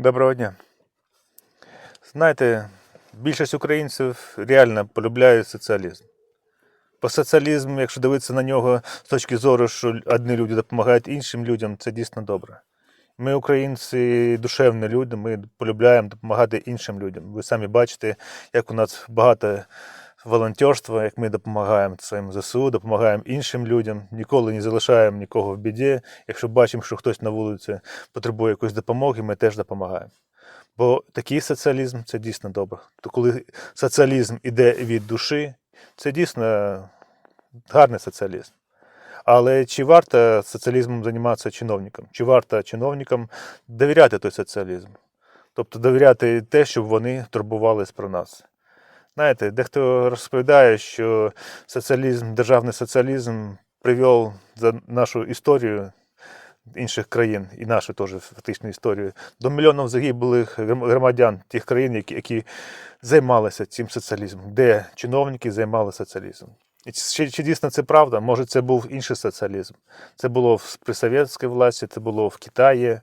Доброго дня. Знаєте, більшість українців реально полюбляють соціалізм. Бо соціалізм, якщо дивитися на нього з точки зору, що одні люди допомагають іншим людям, це дійсно добре. Ми, українці, душевні люди, ми полюбляємо допомагати іншим людям. Ви самі бачите, як у нас багато волонтерства, як ми допомагаємо своїм ЗСУ, допомагаємо іншим людям, ніколи не залишаємо нікого в біді. Якщо бачимо, що хтось на вулиці потребує якоїсь допомоги, ми теж допомагаємо. Бо такий соціалізм це дійсно добре. То коли соціалізм іде від душі, це дійсно гарний соціалізм. Але чи варто соціалізмом займатися чиновникам? Чи варто чиновникам довіряти той соціалізм? Тобто довіряти те, щоб вони турбувались про нас. Знаєте, дехто розповідає, що соціалізм, державний соціалізм привів за нашу історію інших країн і нашу теж фактичну історію до мільйонів загиблих громадян тих країн, які, які займалися цим соціалізмом, де чиновники займалися соціалізмом. Чи, чи дійсно це правда? Може, це був інший соціалізм. Це було в- при совєтській власті, це було в Китаї,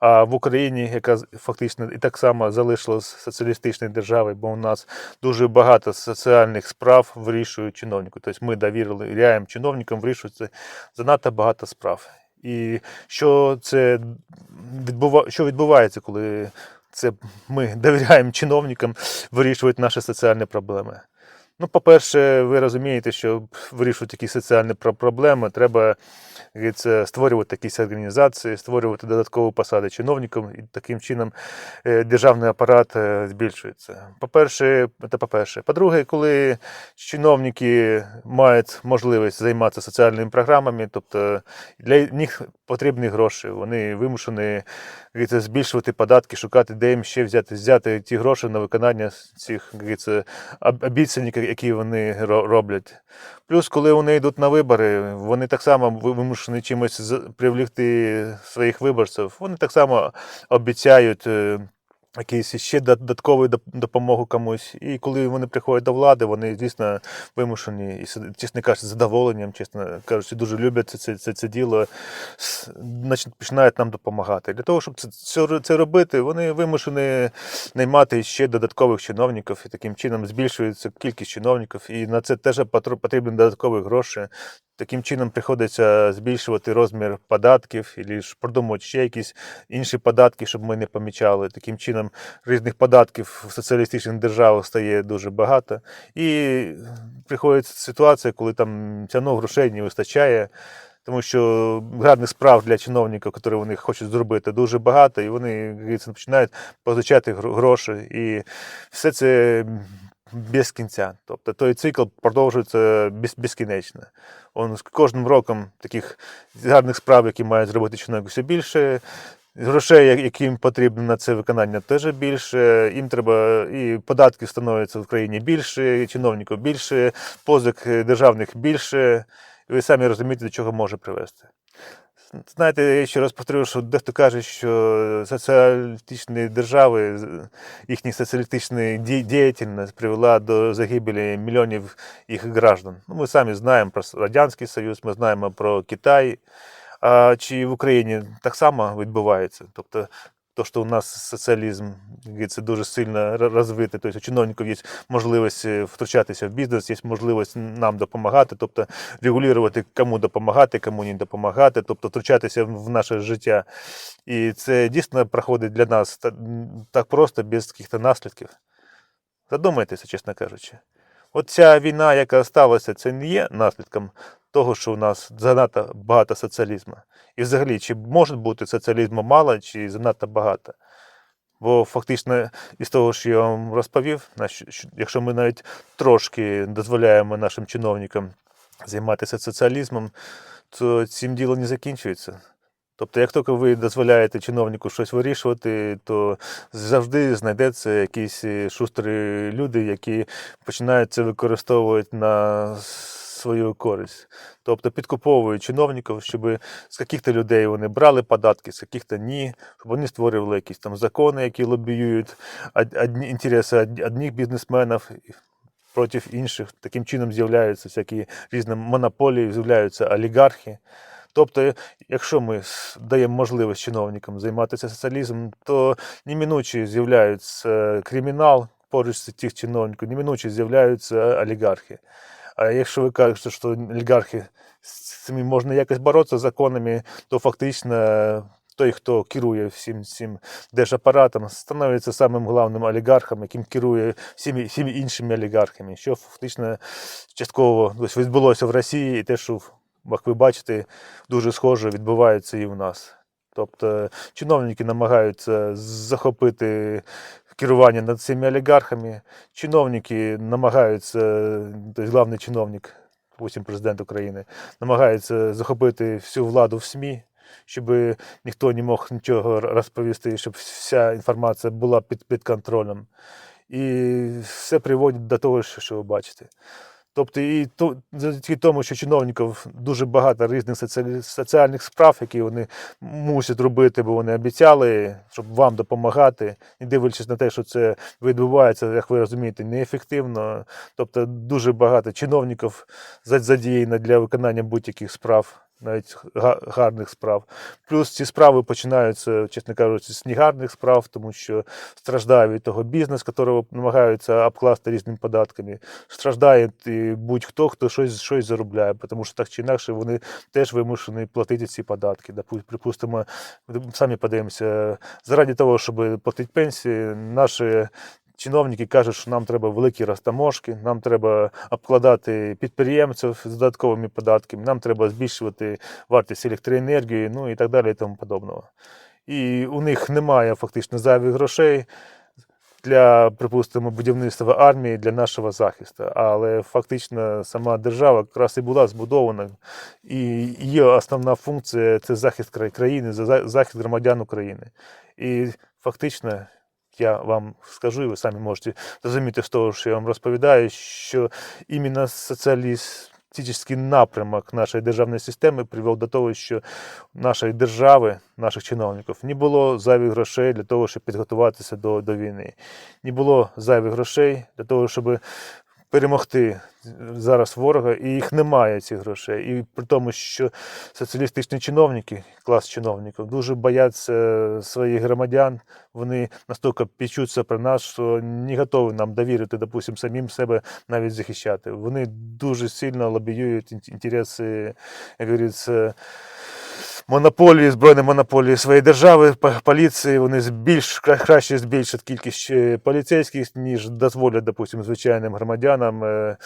а в Україні, яка фактично і так само залишилась соціалістичною державою, бо у нас дуже багато соціальних справ вирішують чиновники. Тобто ми довіряємо чиновникам вирішувати занадто багато справ. І що це відбува... що відбувається, коли це ми довіряємо чиновникам вирішувати наші соціальні проблеми? Ну, по-перше, ви розумієте, що вирішувати якісь соціальні проблеми, треба говориться, створювати якісь організації, створювати додаткові посади чиновникам, і таким чином е, державний апарат е, збільшується. По-перше, це по-перше. По-друге, коли чиновники мають можливість займатися соціальними програмами, тобто для них потрібні гроші, вони вимушені говориться, збільшувати податки, шукати, де їм ще взяти, взяти ті гроші на виконання цих як говориться, об- обіцянь, які вони роблять. Плюс, коли вони йдуть на вибори, вони так само вимушені чимось привлікти своїх виборців. Вони так само обіцяють. Якісь ще додаткову допомогу комусь. І коли вони приходять до влади, вони дійсно вимушені, і, чесно кажучи, з задоволенням, чесно кажучи, дуже люблять це, це, це, це діло, значить, починають нам допомагати. Для того, щоб це, це, робити, вони вимушені наймати ще додаткових чиновників, і таким чином збільшується кількість чиновників, і на це теж потр- потрібні додаткові гроші. Таким чином приходиться збільшувати розмір податків, і продумувати ще якісь інші податки, щоб ми не помічали. Таким чином різних податків в соціалістичних державах стає дуже багато. І приходить ситуація, коли там тяну грошей не вистачає. Тому що гарних справ для чиновників, які вони хочуть зробити, дуже багато, і вони починають позичати гроші. І все це без кінця. Тобто той цикл продовжується безкінечно. Он з кожним роком таких гарних справ, які мають зробити чиновник, все більше. Грошей, які їм потрібно на це виконання, теж більше. Їм треба і податків становиться в країні більше, і чиновників більше, позик е, державних більше. І ви самі розумієте, до чого може привести. Знаєте, я ще раз повторюю, що дехто каже, що соціалістичні держави, їхня соціалістична ді- діяльність привела до загибелі мільйонів їх граждан. Ну, ми самі знаємо про Радянський Союз, ми знаємо про Китай. А чи в Україні так само відбувається? Тобто, то, що у нас соціалізм як дуже сильно розвитий, тобто у чиновників є можливість втручатися в бізнес, є можливість нам допомагати, тобто регулювати, кому допомагати, кому не допомагати, тобто втручатися в наше життя. І це дійсно проходить для нас так просто, без якихось наслідків. Задумайтеся, чесно кажучи. От ця війна, яка сталася, це не є наслідком того, що у нас занадто багато соціалізму. І взагалі, чи може бути соціалізму мало, чи занадто багато. Бо фактично, із того, що я вам розповів, якщо ми навіть трошки дозволяємо нашим чиновникам займатися соціалізмом, то цим діло не закінчується. Тобто, як тільки ви дозволяєте чиновнику щось вирішувати, то завжди знайдеться якісь е, шустрі люди, які починають це використовувати на свою користь. Тобто підкуповують чиновників, щоб з яких-то людей вони брали податки, з яких-то ні, щоб вони створювали якісь там закони, які лобіюють одні інтереси од- одних бізнесменів проти інших. Таким чином з'являються всякі різні монополії, з'являються олігархи. Тобто, якщо ми даємо можливість чиновникам займатися соціалізмом, то неминуче з'являється кримінал поруч з тих чиновників, неминуче з'являються олігархи. А якщо ви кажете, що олігархи з цими можна якось боротися законами, то фактично той, хто керує всім цим держапаратом, становиться самим головним олігархом, яким керує всіми, всіми іншими олігархами, що фактично частково ось відбулося в Росії, і те, що, як ви бачите, дуже схоже відбувається і в нас. Тобто чиновники намагаються захопити керування над цими олігархами, чиновники намагаються, тобто головний чиновник, потім президент України, намагається захопити всю владу в СМІ, щоб ніхто не мог нічого розповісти, щоб вся інформація була під, під контролем. І все приводить до того, що ви бачите. Тобто, і то, завдяки тому, що чиновників дуже багато різних соціальних справ, які вони мусять робити, бо вони обіцяли, щоб вам допомагати, не дивлячись на те, що це відбувається, як ви розумієте, неефективно. Тобто дуже багато чиновників за- задіяно для виконання будь-яких справ, навіть гарних справ. Плюс ці справи починаються, чесно кажучи, з негарних справ, тому що страждає від того бізнес, якого намагаються обкласти різними податками. Страждає будь-хто, хто щось, щось заробляє, тому що так чи інакше вони теж вимушені платити ці податки. Припустимо, самі подивимося, заради того, щоб платити пенсії, наші чиновники кажуть, що нам треба великі розтаможки, нам треба обкладати підприємців з додатковими податками, нам треба збільшувати вартість електроенергії, ну і так далі і тому подобного. І у них немає фактично зайвих грошей для, припустимо, будівництва армії для нашого захисту. Але фактично сама держава якраз і була збудована, і її основна функція це захист країни, захист громадян України. І фактично. Я вам скажу, і ви самі можете зрозуміти з того, що я вам розповідаю, що іменно соціалістичний напрямок нашої державної системи привів до того, що нашої держави, наших чиновників, не було зайвих грошей для того, щоб підготуватися до, до війни. Не було зайвих грошей для того, щоб перемогти зараз ворога, і їх немає цих грошей. І при тому, що соціалістичні чиновники, клас чиновників, дуже бояться своїх громадян. Вони настільки пічуться про нас, що не готові нам довірити, допустим, самим себе навіть захищати. Вони дуже сильно лобіюють інтереси, як говориться, монополії, збройної монополії своєї держави, поліції, вони збільш, краще збільшать кількість е, поліцейських, ніж дозволять, допустим, звичайним громадянам е,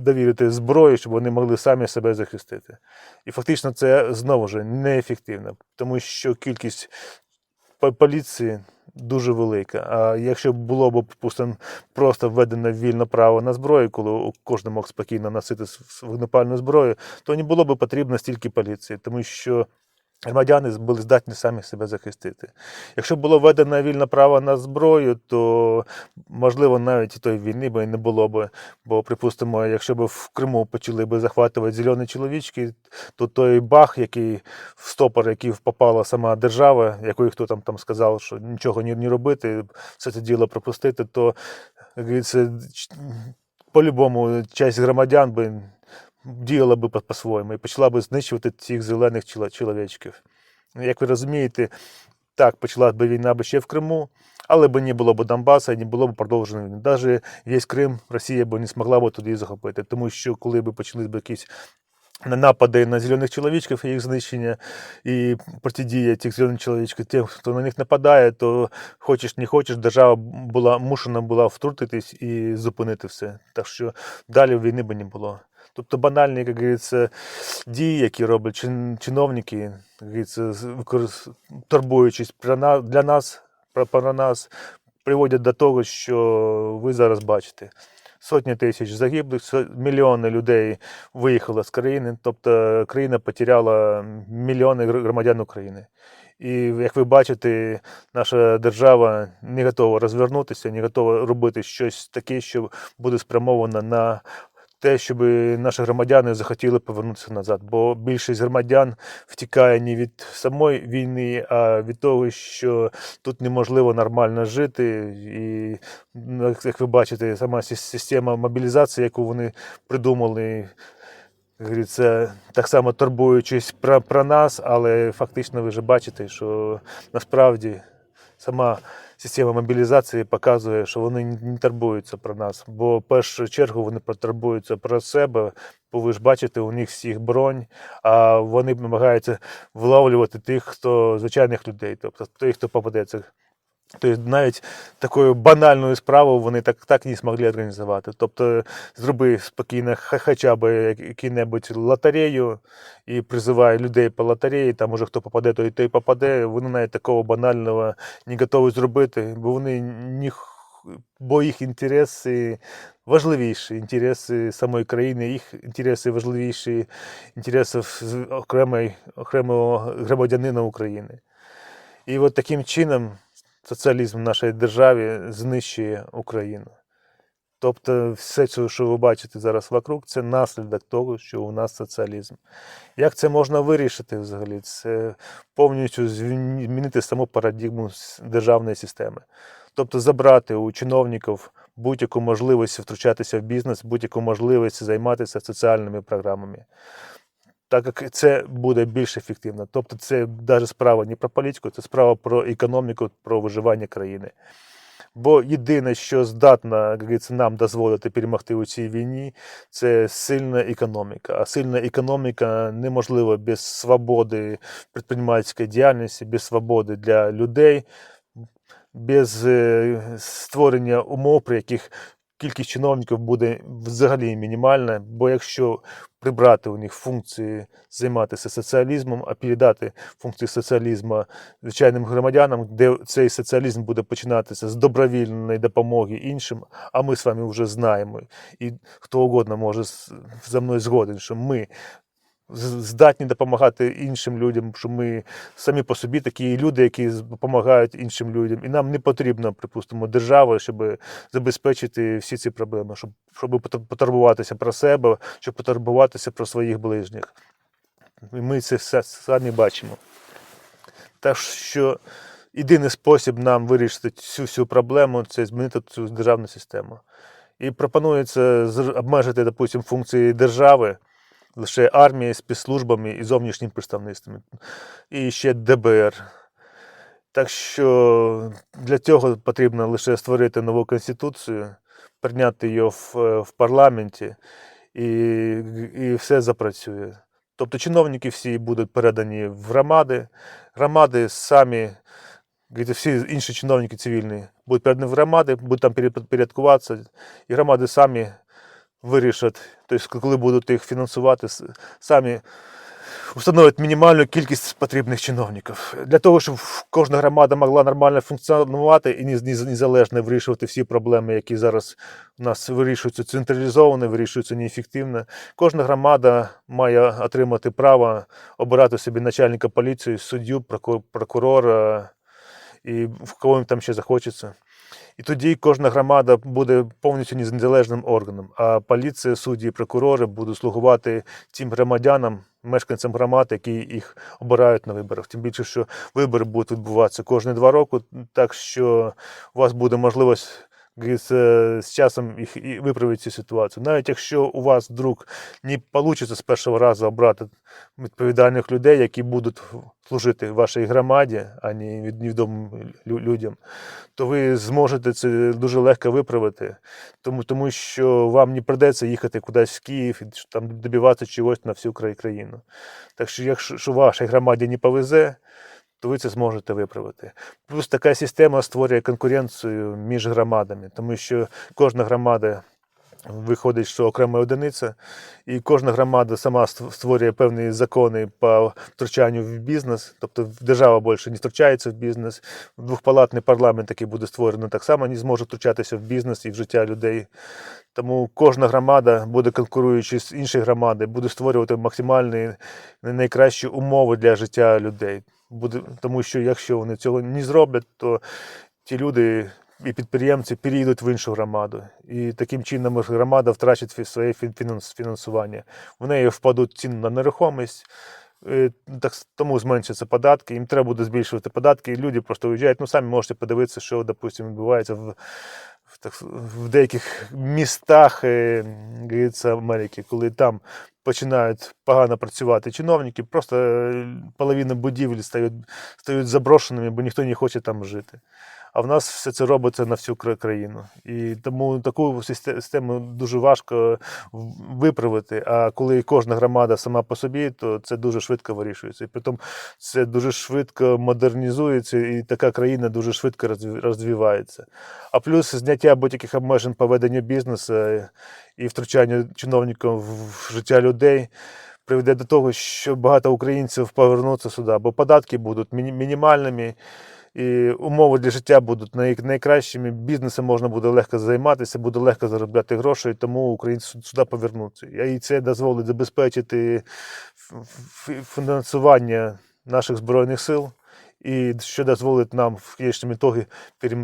довірити зброю, щоб вони могли самі себе захистити. І фактично це знову ж неефективно, тому що кількість поліції дуже велика. А якщо було б, припустимо, просто введено вільне право на зброю, коли кожен мог спокійно носити вогнепальну зброю, то не було б потрібно стільки поліції, тому що громадяни були здатні самі себе захистити. Якщо було введено вільне право на зброю, то можливо навіть тої війни би не було б. Бо, припустимо, якщо б в Криму почали б захватувати зелені чоловічки, то той бах, який в стопор, який попала сама держава, якої хто там, там сказав, що нічого не робити, все це діло пропустити, то говориться, по-любому часть громадян би діяла би по- по-своєму і почала би знищувати цих зелених чоловічків. Як ви розумієте, так почалась би війна ще в Криму, але б не було б Донбаса і не було б продовженої війни. Навіть весь Крим Росія б не змогла б туди захопити, тому що коли б почались б якісь на напади на зелених чоловічків і їх знищення і протидія цих зелених чоловічків, тим, хто на них нападає, то хочеш не хочеш, держава була мушена була втрутитись і зупинити все. Так що далі війни би не було. Тобто банальні, як говориться, дії, які роблять чин- чиновники, як говориться, турбуючись для нас, про, нас, приводять до того, що ви зараз бачите. Сотні тисяч загиблих, мільйони людей виїхало з країни, тобто країна потеряла мільйони громадян України. І як ви бачите, наша держава не готова розвернутися, не готова робити щось таке, що буде спрямовано на те, щоб наші громадяни захотіли повернутися назад. Бо більшість громадян втікає не від самої війни, а від того, що тут неможливо нормально жити. І ну, як- ви бачите, сама система мобілізації, яку вони придумали. говориться, так само турбуючись про, про нас, але фактично ви вже бачите, що насправді сама система мобілізації показує, що вони не турбуються про нас. Бо в першу чергу вони турбуються про себе, бо ви ж бачите, у них всіх бронь, а вони намагаються вловлювати тих, хто звичайних людей, тобто тих, хто попадеться. Тобто навіть такою банальною справу вони так, так не змогли організувати. Тобто зроби спокійно хоча б яку-небудь лотерею і призивай людей по лотереї, там уже хто попаде, той той попаде. Вони навіть такого банального не готові зробити, бо вони ні, бо їх інтереси важливіші, інтереси самої країни, їх інтереси важливіші інтересів окремої, окремого громадянина України. І от таким чином соціалізм в нашій державі знищує Україну. Тобто, все, це, що ви бачите зараз вокруг, це наслідок того, що у нас соціалізм. Як це можна вирішити взагалі? Це повністю змінити саму парадигму державної системи. Тобто забрати у чиновників будь-яку можливість втручатися в бізнес, будь-яку можливість займатися соціальними програмами. Так як це буде більш ефективно. Тобто, це навіть справа не про політику, це справа про економіку, про виживання країни. Бо єдине, що здатна нам дозволити перемогти у цій війні, це сильна економіка. А сильна економіка неможлива без свободи предпринимательської діяльності, без свободи для людей, без е, створення умов, при яких кількість чиновників буде взагалі мінімальна. Бо якщо прибрати у них функції займатися соціалізмом, а передати функції соціалізму звичайним громадянам, де цей соціалізм буде починатися з добровільної допомоги іншим, а ми з вами вже знаємо, і хто угодно може за мною згоден, що ми здатні допомагати іншим людям, що ми самі по собі такі люди, які допомагають іншим людям. І нам не потрібна, припустимо, держава, щоб забезпечити всі ці проблеми, щоб, щоб потурбуватися про себе, щоб потурбуватися про своїх ближніх. І ми це все самі бачимо. Так що єдиний спосіб нам вирішити цю всю проблему це змінити цю державну систему. І пропонується обмежити, допустим, функції держави лише армією, спецслужбами і зовнішнім представництвом, і ще ДБР. Так що для цього потрібно лише створити нову конституцію, прийняти її в, в парламенті, і, і все запрацює. Тобто чиновники всі будуть передані в громади, громади самі, всі інші чиновники цивільні будуть передані в громади, будуть там підпорядкуватися, і громади самі вирішать, тобто, коли будуть їх фінансувати, самі встановлять мінімальну кількість потрібних чиновників. Для того, щоб кожна громада могла нормально функціонувати і незалежно вирішувати всі проблеми, які зараз у нас вирішуються централізовано, вирішуються неефективно. Кожна громада має отримати право обирати собі начальника поліції, суддю, прокурора і в кого їм там ще захочеться. І тоді кожна громада буде повністю незалежним органом, а поліція, судді, прокурори будуть слугувати тим громадянам, мешканцям громад, які їх обирають на виборах. Тим більше, що вибори будуть відбуватися кожні два роки, так що у вас буде можливість говориться, з часом їх і виправити цю ситуацію. Навіть якщо у вас вдруг не вийде з першого разу обрати відповідальних людей, які будуть служити вашій громаді, а не невідомим людям, то ви зможете це дуже легко виправити, тому, тому що вам не придеться їхати кудись в Київ і там добиватися чогось на всю країну. Так що, якщо вашій громаді не повезе, то ви це зможете виправити. Плюс така система створює конкуренцію між громадами, тому що кожна громада виходить, що окрема одиниця, і кожна громада сама створює певні закони по втручанню в бізнес, тобто держава більше не втручається в бізнес. Двохпалатний парламент, який буде створений, так само не зможе втручатися в бізнес і в життя людей. Тому кожна громада буде конкуруючи з іншою громадою, буде створювати максимальні найкращі умови для життя людей. Буде, тому що якщо вони цього не зроблять, то ті люди і підприємці переїдуть в іншу громаду. І таким чином громада втрачить своє фінансування. В неї впадуть ціни на нерухомість. е, Так, тому зменшаться податки, їм треба буде збільшувати податки, і люди просто уїжджають. Ну, самі можете подивитися, що, допустимо, відбувається в, в, так, в деяких містах е, Америки, коли там починають погано працювати чиновники, просто е, половина будівель стають, стають заброшеними, бо ніхто не хоче там жити. А в нас все це робиться на всю країну. І тому таку систему дуже важко виправити. А коли кожна громада сама по собі, то це дуже швидко вирішується. І притом це дуже швидко модернізується, і така країна дуже швидко розвивається. А плюс зняття будь-яких обмежень по веденню бізнесу е, і втручання чиновників в життя людей. Приведе до того, що багато українців повернуться сюди, бо податки будуть мінімальними, і умови для життя будуть най- найкращими. Бізнесом можна буде легко займатися, буде легко заробляти гроші, тому українці сю- сюди повернуться. І це дозволить забезпечити фінансування наших збройних сил. І що дозволить нам в кінечному ітогі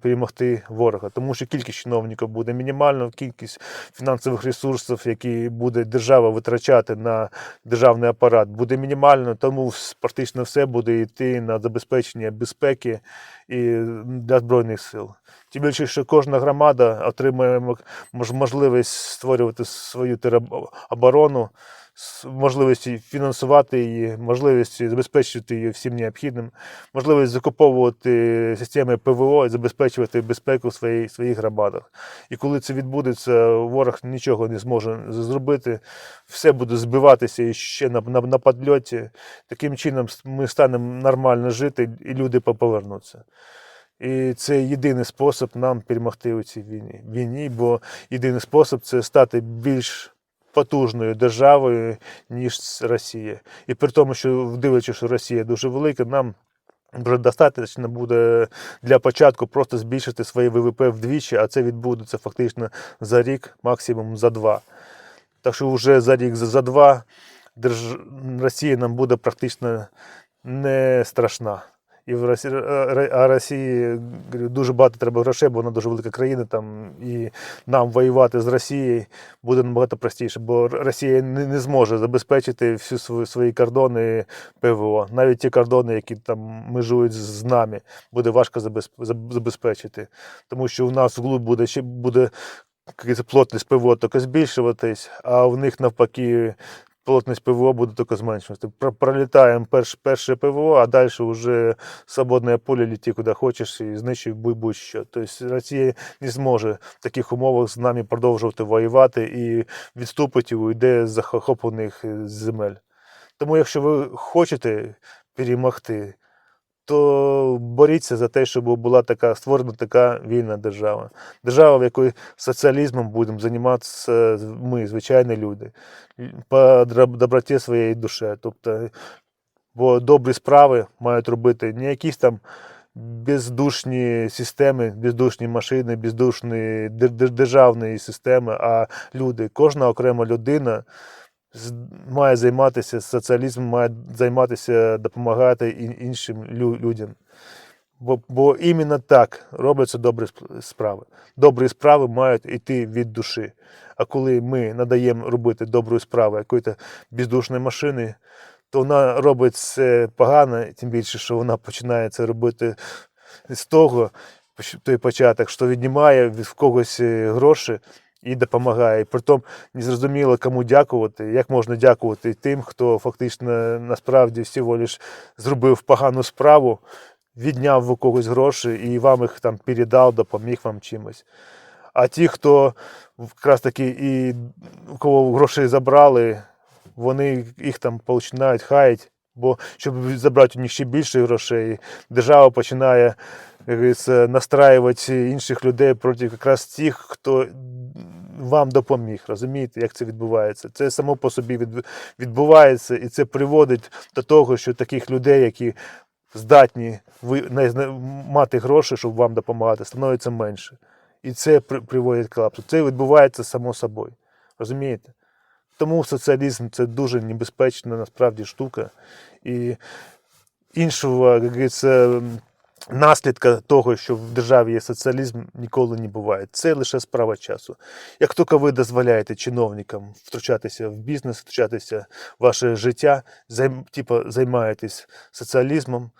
перемогти ворога. Тому що кількість чиновників буде мінімальна, кількість фінансових ресурсів, які буде держава витрачати на державний апарат, буде мінімальна, тому практично все буде йти на забезпечення безпеки і для збройних сил. Тим більше, що кожна громада отримує можливість створювати свою тероборону, с- можливості фінансувати її, можливість забезпечити її всім необхідним, можливість закуповувати системи ПВО і забезпечувати безпеку в своїй, своїх громадах. І коли це відбудеться, ворог нічого не зможе зробити, все буде збиватися і ще на, на, на подльоті. Таким чином ми станемо нормально жити, і люди по- повернуться. І це єдиний спосіб нам перемогти у цій війні. війні, бо єдиний спосіб це стати більш потужною державою, ніж Росія. І при тому, що дивлячись, що Росія дуже велика, нам вже достатньо буде для початку просто збільшити своє ВВП вдвічі, а це відбудеться фактично за рік, максимум за два. Так що вже за рік, за, два. Росія нам буде практично не страшна. І в Росії, а Росії говорю, дуже багато треба грошей, бо вона дуже велика країна там, і нам воювати з Росією буде набагато простіше, бо Росія не, не зможе забезпечити всі свої, свої кордони ПВО. Навіть ті кордони, які там межують з нами, буде важко забезпечити. Тому що у нас вглуб буде ще буде плотність ПВО тільки збільшуватись, а в них навпаки плотність ПВО буде тільки зменшуватися. Пролітаємо перш, перше ПВО, а далі вже свободне поле літі куди хочеш і знищуй будь- будь-що. Тобто Росія не зможе в таких умовах з нами продовжувати воювати і відступить і уйде з захоплених е, земель. Тому, якщо ви хочете перемогти, то боріться за те, щоб була така створена така вільна держава. Держава, в якій соціалізмом будемо займатися ми, звичайні люди, по доброті своєї душі. Тобто, бо добрі справи мають робити не якісь там бездушні системи, бездушні машини, бездушні дер- дер- державні системи, а люди, кожна окрема людина має займатися соціалізмом, має займатися, допомагати іншим людям. Бо, бо іменно так робляться добрі сп- справи. Добрі справи мають йти від душі. А коли ми надаємо робити добру справу якоїсь бездушної машини, то вона робить це погано, тим більше, що вона починає це робити з того, той початок, що віднімає від когось е, гроші і допомагає. І притом незрозуміло, кому дякувати, як можна дякувати тим, хто фактично насправді всього лиш зробив погану справу, відняв у когось гроші і вам їх там передав, допоміг вам чимось. А ті, хто якраз таки і у кого гроші забрали, вони їх там починають хаять, бо щоб забрати у них ще більше грошей, держава починає як говориться, настраювати інших людей проти якраз тих, хто вам допоміг. Розумієте, як це відбувається? Це само по собі відбувається, і це приводить до того, що таких людей, які здатні мати гроші, щоб вам допомагати, становиться менше. І це приводить к колапсу. Це відбувається само собою. Розумієте? Тому соціалізм це дуже небезпечна насправді штука. І іншого, як говориться, наслідка того, що в державі є соціалізм, ніколи не буває. Це лише справа часу. Як тільки ви дозволяєте чиновникам втручатися в бізнес, втручатися в ваше життя, займ, типу, займаєтесь соціалізмом,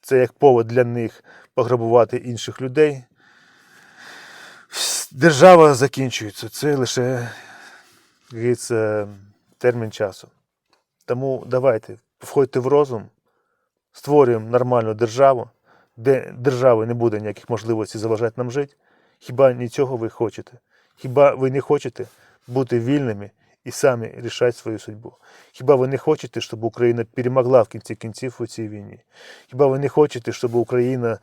це як повод для них пограбувати інших людей. Держава закінчується. Це лише говориться, термін часу. Тому давайте, входьте в розум, створюємо нормальну державу, де держави не буде ніяких можливостей заважати нам жити. Хіба не цього ви хочете? Хіба ви не хочете бути вільними і самі рішати свою судьбу? Хіба ви не хочете, щоб Україна перемогла в кінці кінців у цій війні? Хіба ви не хочете, щоб Україна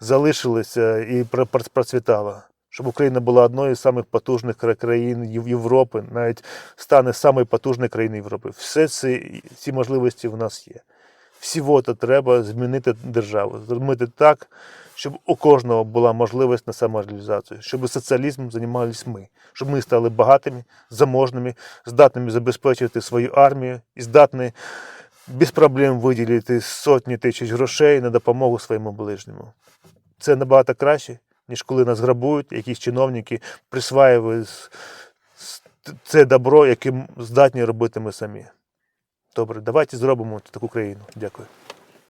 залишилася і про- про- процвітала? Щоб Україна була одною з самих потужних країн Європи, навіть стане самою потужною країною Європи. Все ці, ці можливості в нас є. Всього-то треба змінити державу, зробити так, щоб у кожного була можливість на самореалізацію, щоб соціалізмом займалися ми, щоб ми стали багатими, заможними, здатними забезпечити свою армію і здатні без проблем виділити сотні тисяч грошей на допомогу своєму ближньому. Це набагато краще, ніж коли нас грабують, якісь чиновники присваюють це добро, яким здатні робити ми самі. Добре, давайте зробимо таку країну. Дякую.